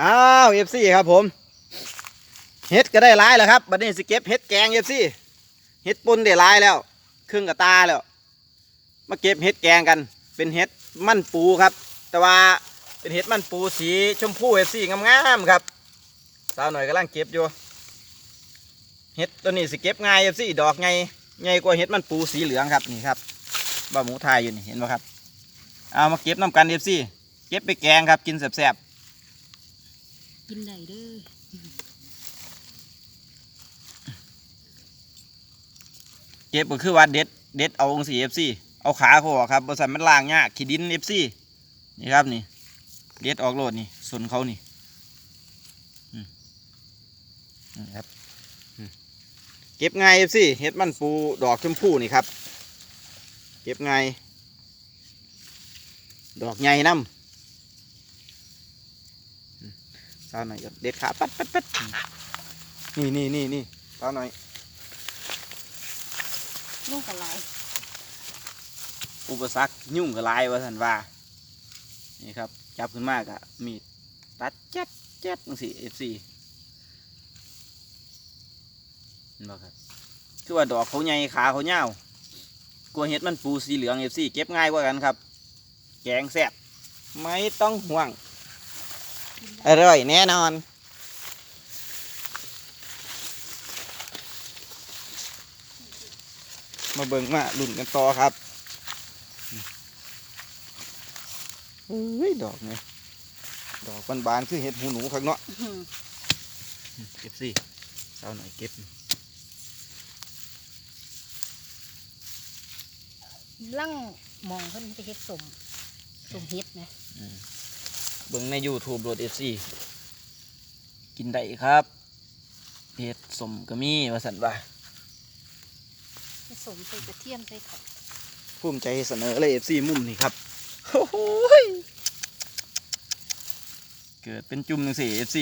อ้าวเอฟซีครับผมเฮ็ดก็ได้หลายแล้วครับบัดนี้สิเก็บเฮ็ดแกงเอฟซีเฮ็ดปุ่นได้หลายแล้วครึ่งกับตาแล้วมาเก็บเฮ็ดแกงกัน เป็นเฮ็ดมันปูครับ แต่ว่าเป็นเฮ็ดมันปูสีชมพูเอฟซีงามๆครับสาวหน่อยกำลังเก็บอยู่เฮ็ดตัวนี้สิเก็บง่ายเอฟซีดอกไงไงกว่าเฮ็ดมันปูสีเหลืองครับนี่ครับบ้าหมูไทยอยู่นี่เห็นไหมครับเอามาเก็บน้ำกันเอฟซีเก็บไปแกงครับกินแซ่บ กินได้เด้อเก็บก็คือว่าเด็ดเด็ดเอาองสีเอฟซีเอาขาเขาอครับบริษัทมันล่างยากขีดินเอฟซีนี่ครับนี่เด็ดออกโลดนี่ส่วนเขานี่นะครับเก็บไงเอฟซีเฮ็ดมันปูดอกชมพูนี่ครับ เก็บไงดอกใหญ่น้ำอื มสาวหน่อยก็เด็ดขาปัดปัดปัดนี่นี่นี่นี่สาวหน่อยลูกกระไรอุปสรรคยุ่งกับลายว่าสันว่านี่ครับจับขึ้นมากอะมีดตัดเจ็ดเจ็ดจังสี่เอฟซีเห็นบ่ครับคือว่าดอกเขาใหญ่ขาเขาเน่าวกลัวเห็ดมันปูสีเหลืองเอฟซีเก็บง่ายกว่ากันครับ แกงแซ่บไม่ต้องห่วง อร่อยแน่นอน มาเบิ่งมาลุ่นกันต่อครับเฮ้ยดอกไงดอกบานๆคือเห็ดหูหนูข้างเนาะเก็บสิเอาหน่อยเก็บลั่งมองเพิ่นไปเฮ็ดสมสมเฮ็ดนะ เบิ่งใน YouTube โหลด FC กินได้ครับเห็ดสมก็มีว่าสันว่าเฮ็ดสมใส่กระเทียมใส่ข้าวภูมิใจเสนอเลย FC มุมนี่ครับโอ้โหยเกิดเป็นจุ่มหนึ่งสี่ FC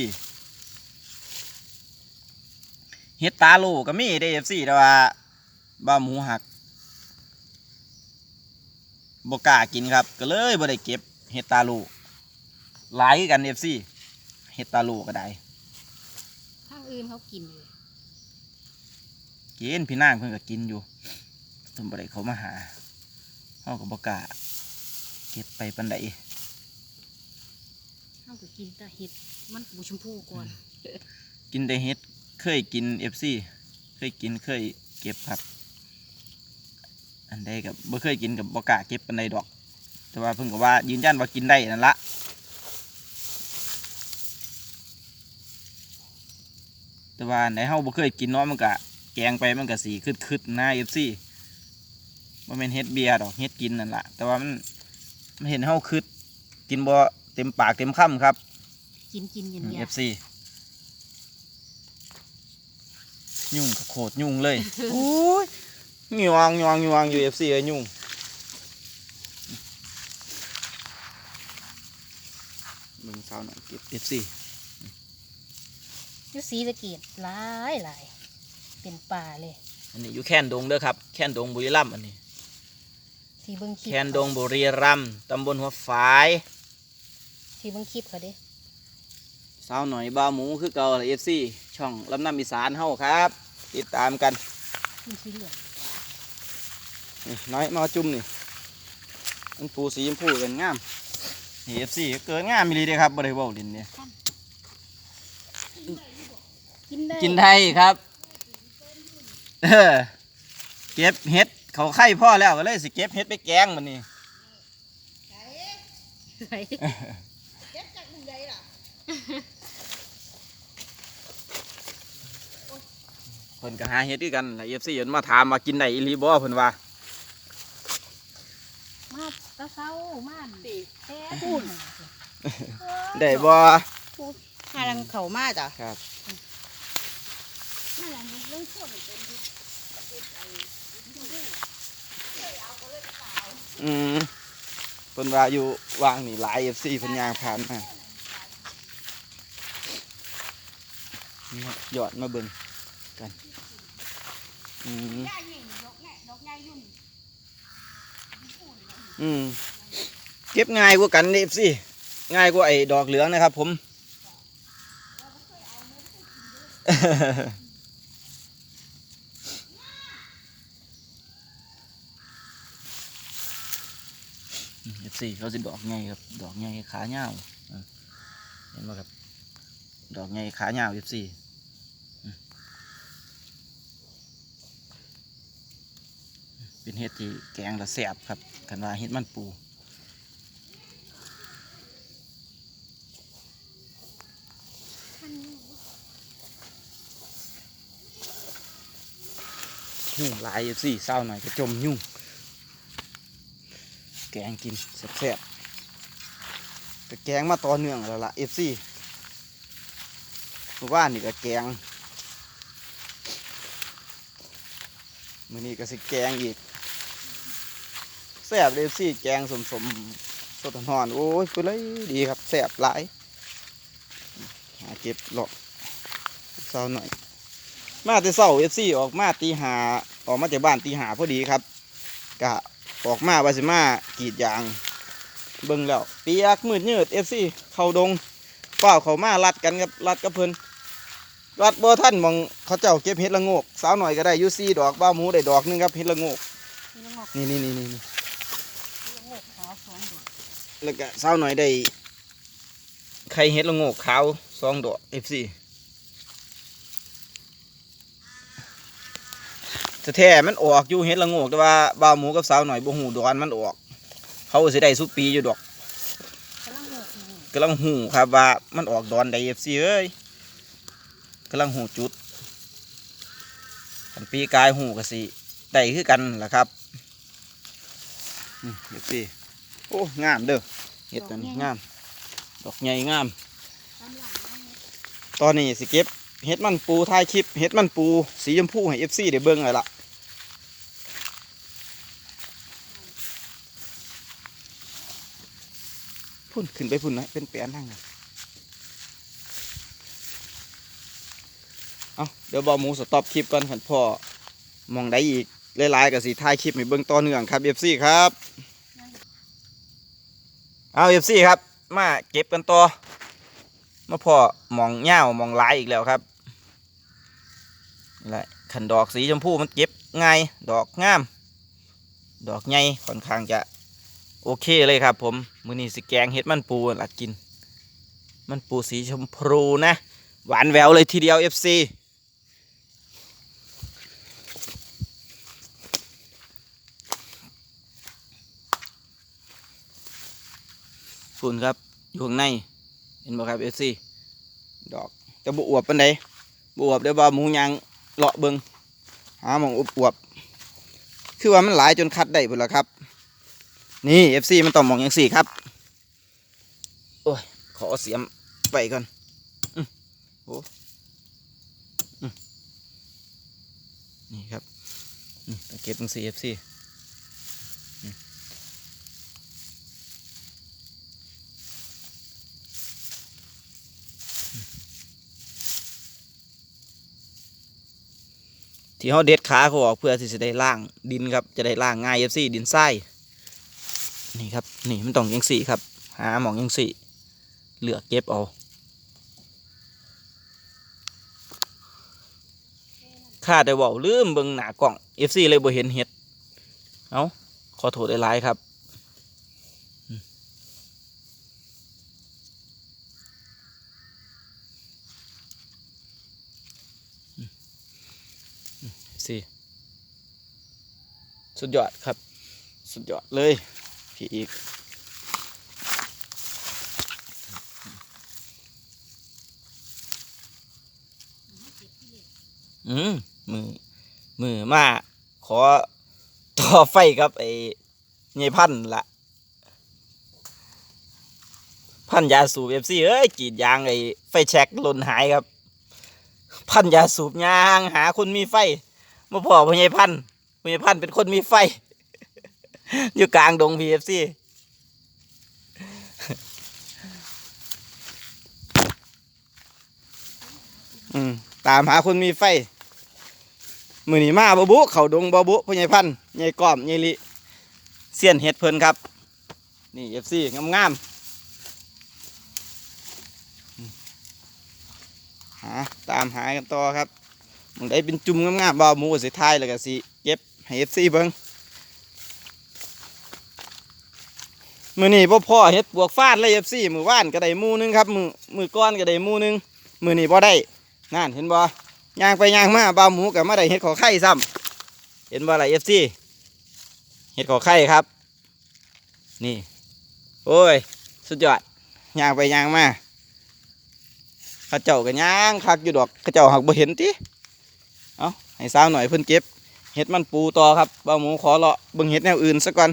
เห็ดตาโลก็มีได้ FC แต่ว่าบ้าหมูหักบกล้ากินครับ ก็เลยบ่ได้เก็บเห็ดตาโล หลายคือกัน FC เห็ดตาโลก็ได้ทางอื่นเขากินอยู่กินพี่นางเพิ่นก็กินอยู่ทำบ่ได้เขามาหาเฮาก็บ่กล้าเก็บไปปันใดเขาก็กินแต่เฮ็ดมันปูชมพูก่อน กินได้เฮ็ดเคยกิน FC เคยกินเคยเก็บครับ อันใดกับบ่เคยกินกับบ่กล้าเก็บปันใดดอก แต่ว่าเพิ่นก็ว่ายืนยันว่ากินได้นั่นละ แต่ว่าอันไหนเฮาบ่เคยกินเนาะมันก็แกงไปมันก็สีคืดๆนะ FC บ่แม่นเฮ็ดเบียร์ดอกเฮ็ดกินนั่นล่ะแต่ว่ามันมันเห็นเฮาคืดกินบ่เต็มปากเต็มคำครับ กินกินเย็นเอฟซียุ่งกับโคตรยุ่งเลยโอ้ยยวงยวงยวงอยู่เอฟซีเลยยุ่งมึงสาวหน่อยเก็บเอฟซีๆอ ยู่สีสะเกดหลายหลายเป็นป่าเลย อันนี้อยู่แคนดงเด้อครับ แคนดงบุรีรัมย์อันนี้สีเบิ่งคลิปแคนดงบุรีรัมย์ตำบลหัวฝายสีเบิ่งคลิปเขาเด้สาวหน่อยบ้าวหมูคือเก่าเอฟซีช่องลำน้ำอีสานเฮาครับ ติดตามกันมันสีเหลืองนี่น้อยมาจุ่มนี่มันปูสีชมพูกันงามนี่เอฟซีเกินงามมีลีเด้ครับบริวารดินเนี่ย กินได้กินไทยครับ เออ เก็บเห็ดเขาไข่พ่อแล้วก็เลยสิเก็บเห็ดไปแกงมันนี่ไหนเพิ่นก็หาเห็ดด้วยกันเอฟซีเพิ่นมาถามมากินได้อีหลีบ่เพิ่นว่า มาตะเซามาดิแท้พูดได้บ่หาลังเขามาจ้ะครับ นั่นแหละเรื่องพูดเป็นอืมเพิ่นว่าอยู่วางนี่หลายเอฟซีเพิ่นย่างผ่านมานี่ครับยอดมาเบิ่งกันอืมอืมเก็บง่ายกว่ากันเอฟซีง่ายกว่าไอ้ดอกเหลืองนะครับผม เอฟซีเขาสิดอกไงครับ ดอกไงขาเงาเห็นไหมครับ ดอกไงขาเงาเอฟซีเป็นเห็ดที่แกงละแสบครับกันว่าเห็ดมันปูยุ่งลายสิเศร้าหน่อยก็จมยุ่ง แกงกินแซ่บๆแต่แกงมาต่อเนื่องแล้วล่ะเอฟซีเมื่อวานนี่ก็แกงมื้อนี้ก็สิแกงอีกแซ่บเอฟซีแกงสมสมสดหอนโอ้ยเพื่อเลยดีครับแซ่บหลายหาเก็บหลอกเศร้าหน่อย มาแต่เช้าเอฟซีออกมาตีหาออกมาจากบ้านตีหาพอดีครับกะ ออกมาว่าสิมากรีดยาง เบิ่งแล้วเปียกมืดยืดเอฟซีเข้าดงเป้าเขามาลัดกันครับลัดกับเพิ่นลัดบ่ท่านมองเขาเจ้าเก็บเห็ดละโงกสาวหน่อยก็ได้ยูซี่ดอกบ้าหมูได้ดอกหนึงครับเห็ดละโงกนี่นี่นี่นี่นี่นี่นี่ละงกสองดอกแล้วก็สาวหน่อยได้ไข่เห็ดละโงกขาวสองดอกเอฟซี แท้มันออกอยู่เห็ดละโงกแต่ว่าบ้าวหมูกับสาวหน่อยบ่หูดอนมันออก เขาสิได้สุปีอยู่ดอกกำลังหูครับว่ามันออกดอนไดเอฟซีเอ้ยกำลังหูจุดกันปีกายหูกสิได้คือกันล่ะครับเอฟซีโอ้งามเด้อเห็ดอันนี้งาม ดอกใหญ่งามตามหลังนะตอนนี้สิเก็บ เห็ดมันปูท้ายคลิปเห็ดมันปู สีชมพูให้เอฟซีได้เบิ่งเลยล่ะพุ่นขึ้นไปพุ่นนะเป็นแปลนทั้งนั้นเอาเดี๋ยวบอหมูสต็อปคลิปก่อนขันพ่อมองได้อีกหลายๆกับสีท้ายคลิปให้เบิ่งต่อเนื่องครับเอฟซีครับเอาเอฟซีครับ มาเก็บกันต่อมาพอมองเง่ามองลายอีกแล้วครับ แหละขันดอกสีชมพูมันเก็บง่ายดอกงาม ดอกใหญ่ค่อนข้างจะโอเคเลยครับ ผมมือนี้สิแกงเห็ดมันปูหลักกิน มันปูสีชมพูนะ หวานแววเลยทีเดียว FC ฝุ่นครับอยู่ข้างในเห็นบ่ครับเอฟซีดอกแต่บุอวบปันใดบวบเดี๋ยวบ่าหมูยาง เลาะเบิงหาหมองอุบอวบคือว่ามันหลายจนคัดได้พุ่นละครับ นี่เอฟซีมันต้องมองอย่างสี่ครับ โอ้ย ขอเสียมไปก่อนอือโอ้นี่ครับตะเก็บตรงสี่เอฟซี ที่เขาเด็ดขาเขาออกเพื่อที่จะได้ล่างดินครับ จะได้ล่างง่ายเอฟซีดินทรายนี่ครับนี่มันต้องยังสี่ครับ หาหมองยังสี่เหลือเก็บเอาข้าได้บอกลืมเบิ่งหนากล่องเอฟซีเลยบ่เห็นเห็ดเอาขอโทษได้หลายครับอืม สี่สุดยอดครับ สุดยอดเลย พี่อีก อืมมือ มือมา ขอต่อไฟครับไอ้ไงพันธุ์ละพันยาสูบเอฟซีเอ้ยกรีดยางไอ้ไฟแช็กหล่นหายครับ พันยาสูบยางหาคนมีไฟ มาพ่อพญายพันธ์พญายพันธ์เป็นคนมีไฟ อยู่กลางดงพีเอฟซีตามหาคนมีไฟ มือนีมาบบุเขาดงบบุพญายพันธ์ใหญ่กอมใหญ่ลิเสียนเห็ดเพลินครับ นี่เอฟซีงามงามๆหาตามหากันต่อครับ มึงได้เป็นจุ่มงามๆบ่าวหมูก็สิทายแล้วก็สิเก็บให้ FC เบิ่งมื้อนี้บ่พ่อเฮ็ดปวกฟาดเลย FC มื้อวานก็ได้หมู่หนึงครับมื้อมื้อก่อนก็ได้หมู่หนึงมื้อนี้บ่ได้นั่นเห็นบ่ย่างไปย่างมาบ่าวหมูก็มาได้เฮ็ดขอไข่ซ้ำเห็นบ่ล่ะ FC เฮ็ดขอไข่ครับ นี่ โอ้ย สุดยอดย่างไปย่างมาข้าเจ้าก็ย่างคักอยู่ดอกข้าเจ้าหักบ่เห็นติ เอาให้สาวหน่อยเพิ่นเก็บเห็ดมันปูต่อครับบ่าวหมูขอเลาะเบิ่งเห็ดแนวอื่นซะก่อน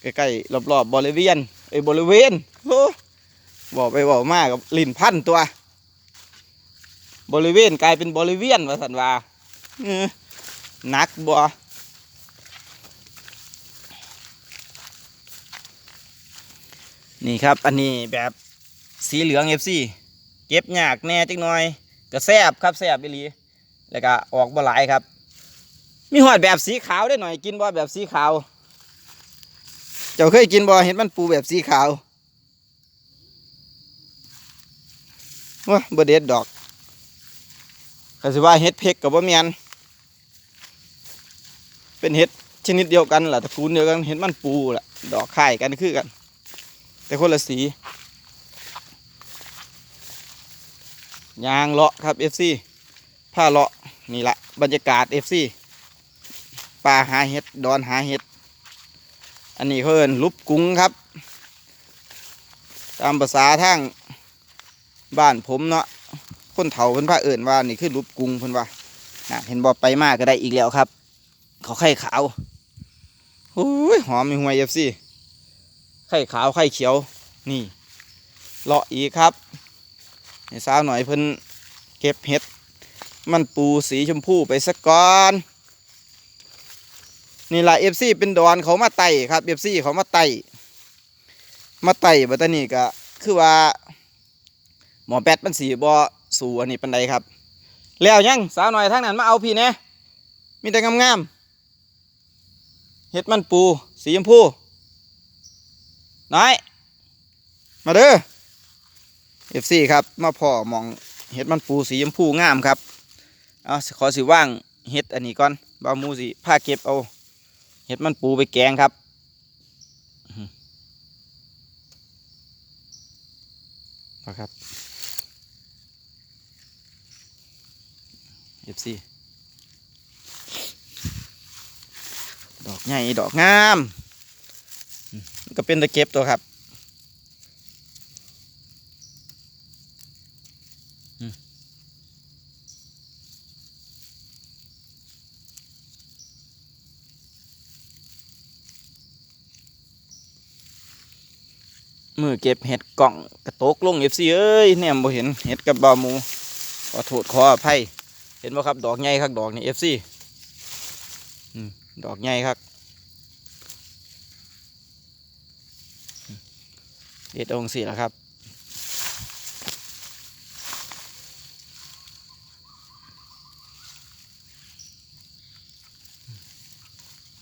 ใกล้ๆรอบๆบริเวณเอ้บริเวณโอ้บอกไปบอกมากับลิ้นพันตัว บริเวณกลายเป็นบริเวณว่าสันว่าเออหนักบ่นี่ครับ อันนี้แบบสีเหลือง FC เก็บยากแน่จักหน่อย ก็แซบครับแซบอีหลี แล้วก็ออกบ่หลายครับ มีหอดแบบสีขาวได้หน่อยกินบ่แบบสีขาว เจ้าเคยกินบ่เห็นมันปูแบบสีขาวว้าบ่เด็ดดอกก็สิว่าเห็ดเพกกับบ่แม่นเป็นเห็ดชนิดเดียวกันแหละตระกูลเดียวกันเห็ดมันปูแหละดอกคล้ายกันคือกัน แต่คนละสียางเลาะครับ FC ผ้าเลาะนี่ละบรรยากาศ FC ป่าหาเห็ด ดอนหาเห็ด อันนี้เขาเอินลุบกุ้งครับ ตามภาษาทางบ้านผมเนาะคนเฒ่าเพิ่นพาเอินว่านี่คือลุบกุ้งเพิ่นว่าน่ะเห็นบ่ไปมากก็ได้อีกแล้วครับเขาไข่ขาวโอ้ยหอมมีหวยเอฟซีไข่ขาวไข่เขียว นี่เลาะอีกครับสาวหน่อยเพิ่นเก็บเห็ด มันปูสีชมพูไปสักก่อนนี่แหละเอฟซีเป็นดอนเขามาไต่ครับเอฟซีเขามาไต่มาไต่บัตนี่ก็คือว่า หมอแปดมันสีบอสู่อันนี้ปันใดครับ แล้วยังสาวหน่อยทางนั้นมาเอาพี่เนี่ยมีแต่งามๆเห็ดมันปู สีชมพูน้อยมาเด้อเอฟซีครับ มาพ่อมองเห็ดมันปูสีชมพูงามครับ เอาขอสิว่างเห็ดอันนี้ก่อนบาวมูสิผ้าเก็บเอาเห็ดมันปูไปแกงครับอื้อหือเอาครับเอฟซีดอกใหญ่ดอกงามก็เป็นตะเก็บตัวครับ อเก็บเห็ดกล่องกระโตกลงเอฟซีเอ้ยเนี่ยบ่เห็นเห็ดกับบาหมูขอโทษขออภัยเห็นบ่ครับดอกใหญ่ครับดอกนี่เอฟซีดอกใหญ่ครับเด็ดองสีแล้วครับ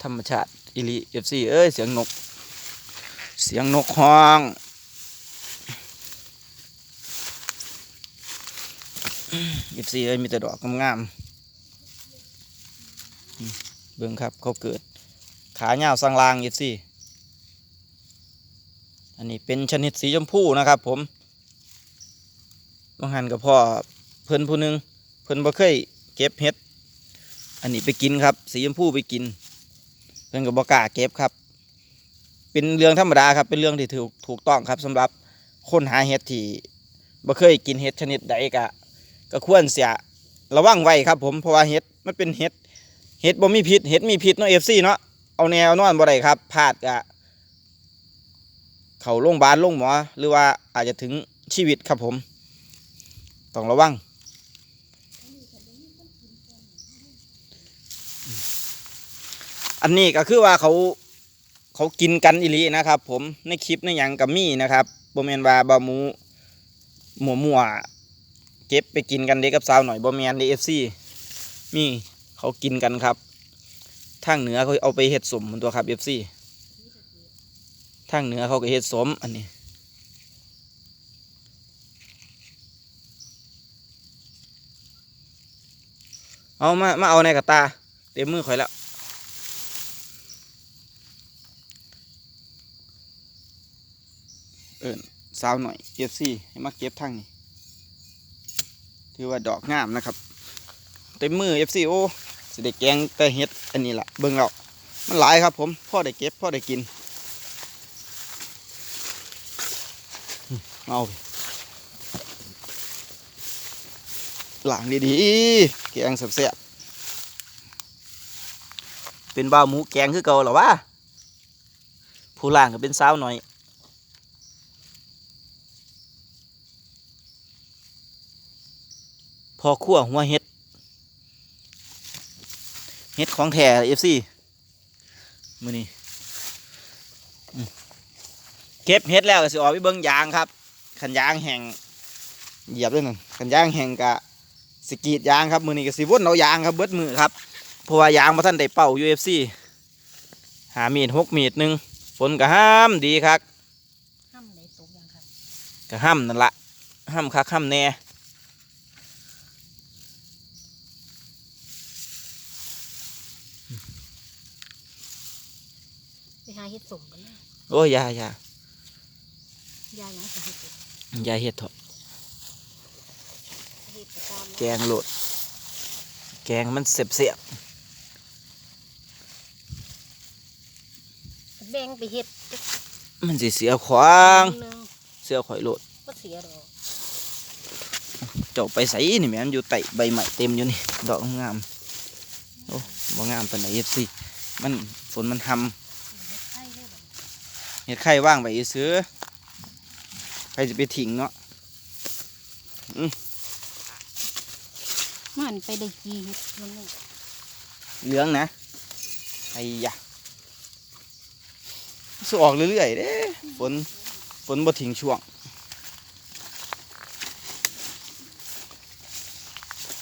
ธรรมชาติอิลีเอฟซีเอ้ย เสียงนก เสียงนกฮ้อง ยิบซีเอ้ยมีแต่ดอกงามๆเบิ่งครับเขาเกิด ขาเงาสังลางยิบซีอันนี้เป็นชนิดสีชมพูนะครับผมบางหันกับพ่อเพิ่นผู้หนึงเพิ่นบ่เคยเก็บเห็ด อันนี้ไปกินครับ สีชมพูไปกิน เพิ่นก็บ่กล้าเก็บครับ เป็นเรื่องธรรมดาครับ เป็นเรื่องที่ถูกถูกต้องครับสำหรับคนหาเห็ดที่บ่เคยกินเห็ดชนิดใดก็ ก็ควรเสียระวังไว้ครับผมเพราะว่าเห็ดมันเป็นเห็ดเห็ดบ่มีพิษเห็ดมีพิษเนาะ FC เนาะเอาแนวนอนบ่ได้ครับพลาดก็เขาโรงพยาบาลโรงหมอหรือว่าอาจจะถึงชีวิตครับผมต้องระวังอันนี้ก็คือว่าเขาเขากินกันอีหลีนะครับ ผมในคลิปในหยังกับมี่นะครับโบแมนวาบะหมูหมัวมัว เก็บไปกินกันเด็กกับสาวหน่อยโบแมนเดฟซีมีเขากินกันครับ ทางเหนือเขาเอาไปเห็ดสมมันตัวครับเอฟซีทางเหนือเขาก็เห็ดสมอันนี้เอามามาเอาในกระตา เต็มมือข่อยแล้วเอินสาวหน่อยเอฟซีให้มาเก็บทั้งนี้ ถือว่าดอกงามนะครับ เต็มมือเอฟซีโอสิได้แกงแต่เฮ็ดอันนี้แหละเบิ่งแล้วมันหลายครับผมพ่อได้เก็บพ่อได้กินเอาหลังดีๆแกงแซ่บๆเป็นบ้าหมูแกงคือเก่าหรอวะผู้ล่างก็เป็นสาวหน่อย พอคั่วหัวเห็ดเห็ดของแท้เอฟซีมือนี้อืมเก็บเห็ดแล้วก็สิออกไปเบิ้งยางครับขันยางแห้งเหยียบด้วยนั่นขันยางแห้งกะสกรีดยางครับมือนี้ก็สิวนเอายางครับเบิดมือครับเพราะว่ายางมาท่านได้เป่า UFC หามีดหกมีดหนึ่งฝนก็ห้ามดีครับห้ามเลยตกยังครับก็ห้ามนั่นละห้ามคักห้ามแน่ ไปหา เฮ็ดสมกันเลยโอ้ยอยาอยายาหยังสิเฮ็ดสมอยาเฮ็ดเถอะเฮ็ดไปตามแกงโหลด แกงมันเสียบเสียบแบ่งไปเฮ็ดจักๆมันสิเสียขวาง หนึงเสียข่อยโหลดบ่เสียดอกเจ้าไปใส่นี่แหม่มันอยู่ใต้ใบใหม่เต็มอยู่นี่ดอกงามโอ้บ่งามปานใดเอฟซีมันฝนมันทเฮ็ดไข่เลยบัดำนี้ เห็ดไข่ว่างไปซื้อใครจะไปทิ้งเนาะมันไปได้กี่เฮ็ดมันนี่เหลืองนะไอ้ยะสออกเรื่อยๆเด้ฝนฝนบ่ทิ้งช่วง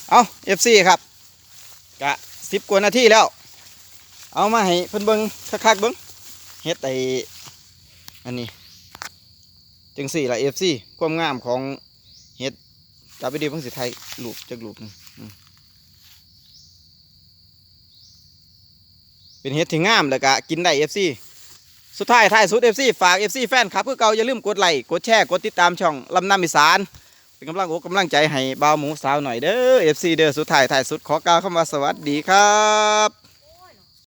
เอาเอฟซีครับกะสิบกว่านาทีแล้ว เอามาให้เพิ่นเบิ่งคักๆเบิ่งเฮ็ดไอ้ อันนี้จังสี่ละเอฟซีความงามของเฮ็ดจับไปดีเพิ่งสิไทยรูปจักหนึ่งเป็นเฮ็ดที่งามแล้วก็กินได้เอฟซีสุดท้ายท้ายสุดเอฟซีฝากเอฟซีแฟนครับเพื่อเก่าอย่าลืมกดไลค์กดแชร์กดติดตามช่องลำน้ำอีสานเป็นกำลังอกกำลังใจให้บ่าวหมูสาวหน่อยเด้อเอฟซีเด้อสุดท้ายท้ายสุดขอกล่าวคำว่าสวัสดีครับ